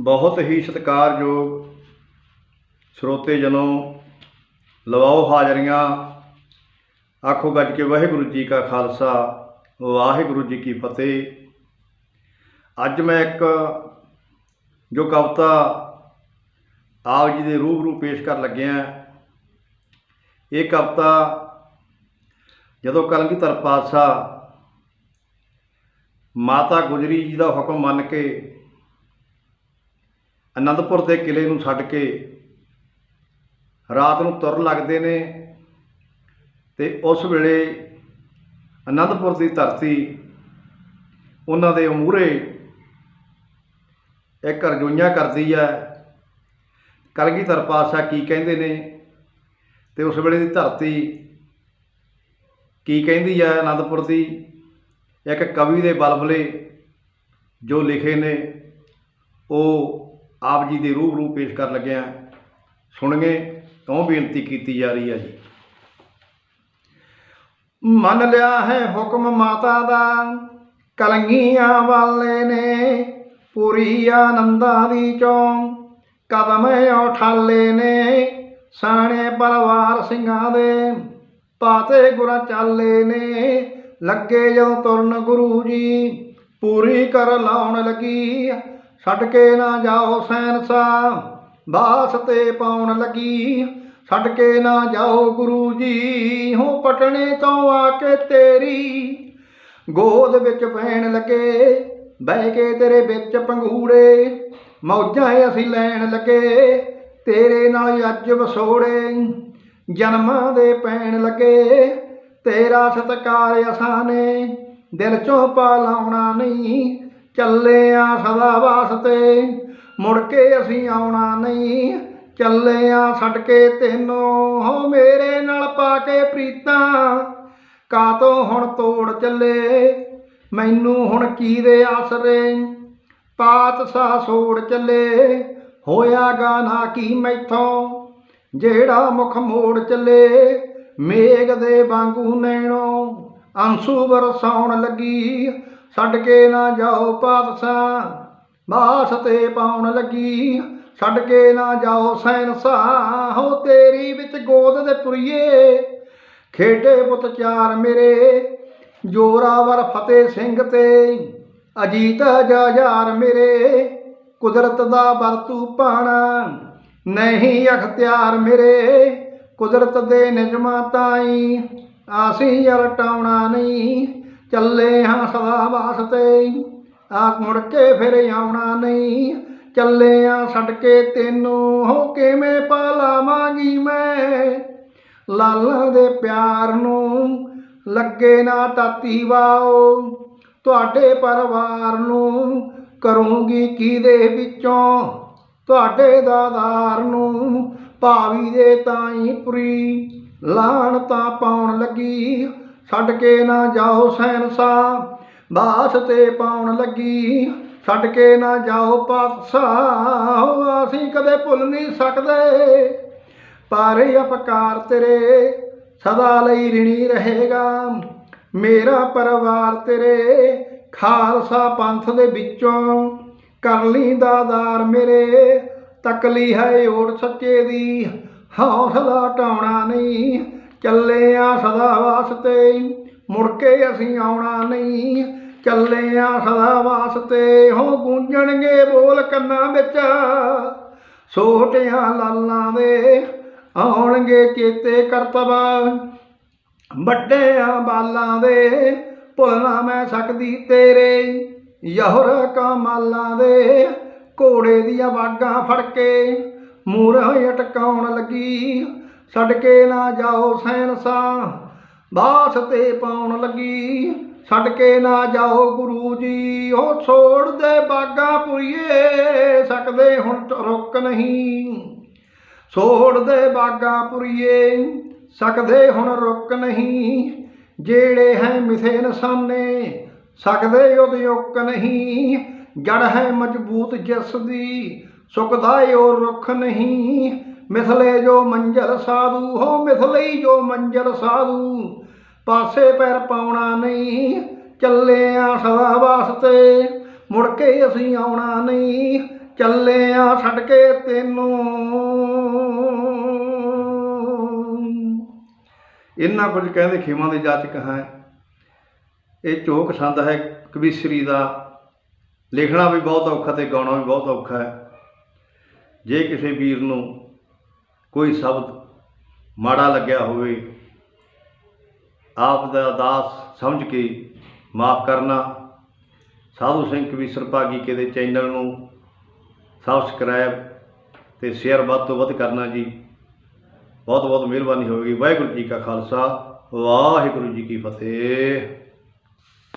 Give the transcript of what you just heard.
ਬਹੁਤ ਹੀ ਸਤਿਕਾਰਯੋਗ ਸਰੋਤੇ ਜਨੋ, ਲਵਾਓ ਹਾਜ਼ਰੀਆਂ। ਆਖੋ ਗੱਜ ਕੇ ਵਾਹਿਗੁਰੂ ਜੀ ਕਾ ਖਾਲਸਾ, ਵਾਹਿਗੁਰੂ ਜੀ ਕੀ ਫਤਿਹ। ਅੱਜ ਮੈਂ ਇੱਕ ਜੋ ਕਵਿਤਾ ਆਪ ਜੀ ਦੇ ਰੂਬਰੂ ਪੇਸ਼ ਕਰਨ ਲੱਗਿਆ ਇਹ ਕਵਿਤਾ ਜਦੋਂ ਕਲਗੀਧਰ ਪਾਤਸ਼ਾਹ ਮਾਤਾ ਗੁਜਰੀ ਜੀ ਦਾ ਹੁਕਮ ਮੰਨ ਕੇ ਅਨੰਦਪੁਰ ਦੇ ਕਿਲੇ ਨੂੰ ਛੱਡ ਕੇ ਰਾਤ ਨੂੰ ਤੁਰ ਲੱਗਦੇ ਨੇ ਤੇ ਉਸ ਵੇਲੇ ਅਨੰਦਪੁਰ ਦੀ ਧਰਤੀ ਉਹਨਾਂ ਦੇ ਮੂਹਰੇ ਇੱਕ ਰਜੋਈਆਂ ਕਰਦੀ ਹੈ। ਕਲਗੀਧਰ ਪਾਤਸ਼ਾਹ ਕੀ ਕਹਿੰਦੇ ਨੇ ਤੇ ਉਸ ਵੇਲੇ ਦੀ ਧਰਤੀ ਕੀ ਕਹਿੰਦੀ ਹੈ ਅਨੰਦਪੁਰ ਦੀ? ਇੱਕ ਕਵੀ ਦੇ ਬਲਬਲੇ ਜੋ ਲਿਖੇ ਨੇ, ਉਹ ਆਪ ਜੀ ਦੇ ਰੂਬਰੂ ਪੇਸ਼ ਕਰਨ ਲੱਗਿਆ ਸੁਣਗੇ ਕਿਉਂ ਬੇਨਤੀ ਕੀਤੀ ਜਾ ਰਹੀ ਹੈ ਜੀ? ਮੰਨ ਲਿਆ ਹੈ ਹੁਕਮ ਮਾਤਾ ਦਾ, ਕਲੰਗੀਆਂ ਵਾਲੇ ਨੇ ਪੂਰੀ ਆਨੰਦਾਂ ਦੀ ਚੋਂ ਕਦਮ ਉਠਾਲੇ ਨੇ ਸਾਣੇ ਪਰਿਵਾਰ ਸਿੰਘਾਂ ਦੇ ਪਾਤੇ ਗੁਰਾਂ ਚਾਲੇ ਨੇ, ਲੱਗੇ ਜਦੋਂ ਤੁਰਨ ਗੁਰੂ ਜੀ, ਪੂਰੀ ਕਰ ਲਾਉਣ ਲੱਗੀ ਛੱਡ ਕੇ ਨਾ ਜਾਓ ਸੈਨਸਾ, ਬਾਸ ਤੇ ਪਾਉਣ ਲੱਗੀ। ਛੱਡ ਕੇ ਨਾ ਜਾਓ ਗੁਰੂ ਜੀ, ਹੋ ਪਟਣੇ ਤੋਂ ਆ ਕੇ ਤੇਰੀ। ਗੋਦ ਵਿੱਚ ਪੈਣ ਲੱਗੇ, ਬਹਿ ਕੇ ਤੇਰੇ ਵਿੱਚ ਪੰਗੂੜੇ ਮੌਜਾਂ ਅਸੀਂ ਲੈਣ ਲੱਗੇ, ਤੇਰੇ ਨਾਲ ਅੱਜ ਵਸੋੜੇ। ਜਨਮਾਂ ਦੇ ਪੈਣ ਲੱਗੇ, ਤੇਰਾ ਸਤਕਾਰ ਅਸਾਂ ਨੇ। ਦਿਲ ਚੋਂ ਪਾ ਲਾਉਣਾ ਨਹੀਂ ਚੱਲੇ ਆ ਸਦਾ ਵਾਸਤੇ ਮੁੜ ਕੇ ਅਸੀਂ ਆਉਣਾ ਨਹੀਂ। ਚੱਲੇ ਆ ਛੱਡ ਕੇ ਤੈਨੂੰ ਹੋ ਮੇਰੇ ਨਾਲ ਪਾ ਕੇ ਪ੍ਰੀਤਾਂ। ਕਾਤੋਂ ਹੁਣ ਤੋੜ ਚੱਲੇ? ਮੈਨੂੰ ਹੁਣ ਕੀ ਦੇ ਆਸਰੇ ਪਾਤਸ਼ਾਹ ਸੋੜ ਚੱਲੇ। ਹੋਇਆ ਗਾਨਾ ਕੀ ਮੈਥੋਂ? ਜਿਹੜਾ ਮੁਖ ਮੋੜ ਚੱਲੇ। ਮੇਘ ਦੇ ਵਾਂਗੂ ਨੈਣੋ। ਅੰਸੂ ਵਰਸਾਉਣ ਲੱਗੀ। ਛੱਡ ਕੇ ਨਾ ਜਾਓ ਪਾਤਸ਼ਾਹ ਬਾਸ ਤੇ ਪਾਉਣ ਲੱਗੀ। ਛੱਡ ਕੇ ਨਾ ਜਾਓ ਸੈਨਸਾ ਹੋ ਤੇਰੀ ਵਿੱਚ ਗੋਦ ਦੇ ਪੁਰੀਏ। ਖੇਡੇ ਪੁੱਤ ਚਾਰ ਮੇਰੇ, ਜੋਰਾਵਰ ਫਤਿਹ ਸਿੰਘ ਤੇ। ਅਜੀਤ ਜਾਜਾਰ ਮੇਰੇ, ਕੁਦਰਤ ਦਾ ਵਰਤੂ ਪਾਣਾ। ਨਹੀਂ ਅਖਤਿਆਰ ਮੇਰੇ, ਕੁਦਰਤ ਦੇ ਨਿਜਮਾਂ ਤਾਈ। ਆਸੀਂ ਅਲਟਾਉਣਾ ਨਹੀਂ ਚੱਲੇ ਹਾਂ ਸਦਾ ਵਾਸਤੇ ਆ ਮੁੜ ਕੇ ਫਿਰ ਆਉਣਾ ਨਹੀਂ। ਚੱਲੇ ਆ ਛੱਡ ਕੇ ਤੈਨੂੰ। ਹੋ ਕਿਵੇਂ ਪਾਲਾਵਾਂਗੀ ਮੈਂ? ਲਾਲਾਂ ਦੇ ਪਿਆਰ ਨੂੰ ਲੱਗੇ ਨਾ ਤਾਤੀ ਵਾਓ। ਤੁਹਾਡੇ ਪਰਿਵਾਰ ਨੂੰ ਕਰੂੰਗੀ ਕਿਹਦੇ ਵਿੱਚੋਂ? ਤੁਹਾਡੇ ਦਾਦਾਰ ਨੂੰ ਭਾਵੀ ਦੇ ਤਾਈ ਪੁਰੀ ਲਾਣ ਤਾਂ ਪਾਉਣ ਲੱਗੀ। ਛੱਡ ਕੇ ਨਾ ਜਾਓ ਸੈਨਸਾ ਬਾਸ ਤੇ ਪਾਉਣ ਲੱਗੀ। ਛੱਡ ਕੇ ਨਾ ਜਾਓ ਪਾਤਸ਼ਾਹ ਅਸੀਂ ਕਦੇ ਭੁੱਲ ਨਹੀਂ ਸਕਦੇ। ਪਰ ਅਪਕਾਰ ਤੇਰੇ ਸਦਾ ਲਈ ਰਿਣੀ ਰਹੇਗਾ। ਮੇਰਾ ਪਰਿਵਾਰ ਤੇਰੇ ਖਾਲਸਾ ਪੰਥ ਦੇ ਵਿੱਚੋਂ ਕਰ ਲਈ ਦਾਦਾਰ ਮੇਰੇ ਤਕਲੀ ਹੈ ਓੜ ਸੱਚੇ ਦੀ ਹੌਸਲਾ ਟਾਉਣਾ ਨਹੀਂ। ਚੱਲੇ ਆ ਸਦਾ ਵਾਸਤੇ। ਮੁੜ ਕੇ ਅਸੀਂ ਆਉਣਾ ਨਹੀਂ। ਚੱਲੇ ਆ ਸਦਾ ਵਾਸਤੇ। ਹੋ ਗੂੰਜਣਗੇ ਬੋਲ ਕੰਨਾਂ ਵਿੱਚ। ਛੋਟਿਆਂ ਲਾਲਾਂ ਦੇ ਆਉਣਗੇ ਚੇਤੇ ਕਰਤਬ ਵੱਡਿਆਂ ਬਾਲਾਂ ਦੇ ਭੁੱਲਣਾ ਮੈਂ ਸਕਦੀ ਤੇਰੇ। ਯਹਰ ਕਮਾਲਾਂ ਦੇ ਘੋੜੇ ਦੀਆਂ ਵਾਗਾਂ ਫੜ ਕੇ ਮੂਹਰੇ ਅਟਕਾਉਣ ਲੱਗੀ। ਛੱਡ ਕੇ ਨਾ ਜਾਓ ਸੈਨਸਾ ਬਾਸ ਤੇ ਪਾਉਣ ਲੱਗੀ। ਛੱਡ ਕੇ ਨਾ ਜਾਓ ਗੁਰੂ ਜੀ, ਉਹ ਛੋੜ ਦੇ ਬਾਗਾ ਪੁਰੀਏ, ਸਕਦੇ ਹੁਣ ਰੁਕ ਨਹੀਂ। ਛੋੜ ਦੇ ਬਾਗਾ ਪੁਰੀਏ, ਸਕਦੇ ਹੁਣ ਰੁਕ ਨਹੀਂ। ਜਿਹੜੇ ਹੈ ਮਿਥੇ ਨਸਾਨੇ, ਸਕਦੇ ਉਦਯੁਕ ਨਹੀਂ। ਜੜ ਹੈ ਮਜ਼ਬੂਤ ਜਿਸ ਦੀ ਸੁਖਦਾ ਓ ਰੁੱਖ ਨਹੀਂ। ਮਿਥਲੇ ਜੋ ਮੰਜ਼ਲ ਸਾਧੂ, ਹੋ ਮਿਥਲੇ ਜੋ ਮੰਜ਼ਲ ਸਾਧੂ। ਪਾਸੇ ਪੈਰ ਪਾਉਣਾ ਨਹੀਂ ਚੱਲੇ ਆ ਸਦਾ ਵਾਸਤੇ। ਮੁੜ ਕੇ ਅਸੀਂ ਆਉਣਾ ਨਹੀਂ ਚੱਲੇ ਆ ਛੱਡ ਕੇ ਤੈਨੂੰ। ਇੰਨਾ ਕੁਝ ਕਹਿੰਦੇ ਖੇਮਾਂ ਦੇ ਜਾਚਕ ਹੈ। ਇਹ ਝੋਕ ਛੰਦ ਹੈ ਕਵੀਸ਼ਰੀ ਦਾ। ਲਿਖਣਾ ਵੀ ਬਹੁਤ ਔਖਾ ਤੇ ਗਾਉਣਾ ਵੀ ਬਹੁਤ ਔਖਾ ਹੈ। ਜੇ ਕਿਸੇ ਵੀਰ ਨੂੰ ਕੋਈ ਸ਼ਬਦ ਮਾੜਾ ਲੱਗਿਆ ਹੋਵੇ, ਆਪ ਦਾ ਦਾਸ ਸਮਝ ਕੇ ਮਾਫ ਕਰਨਾ, ਸਾਧੂ ਸਿੰਘ ਕਵੀਸ਼ਰ ਭਾਗੀ ਕੇ ਦੇ ਚੈਨਲ ਨੂੰ ਸਬਸਕ੍ਰਾਈਬ ਤੇ ਸ਼ੇਅਰ ਵੱਧ ਤੋਂ ਵੱਧ ਕਰਨਾ ਜੀ। ਬਹੁਤ ਬਹੁਤ ਮਿਹਰਬਾਨੀ ਹੋਵੇਗੀ। ਵਾਹਿਗੁਰੂ ਜੀ ਕਾ ਖਾਲਸਾ, ਵਾਹਿਗੁਰੂ ਜੀ ਕੀ ਫਤਿਹ।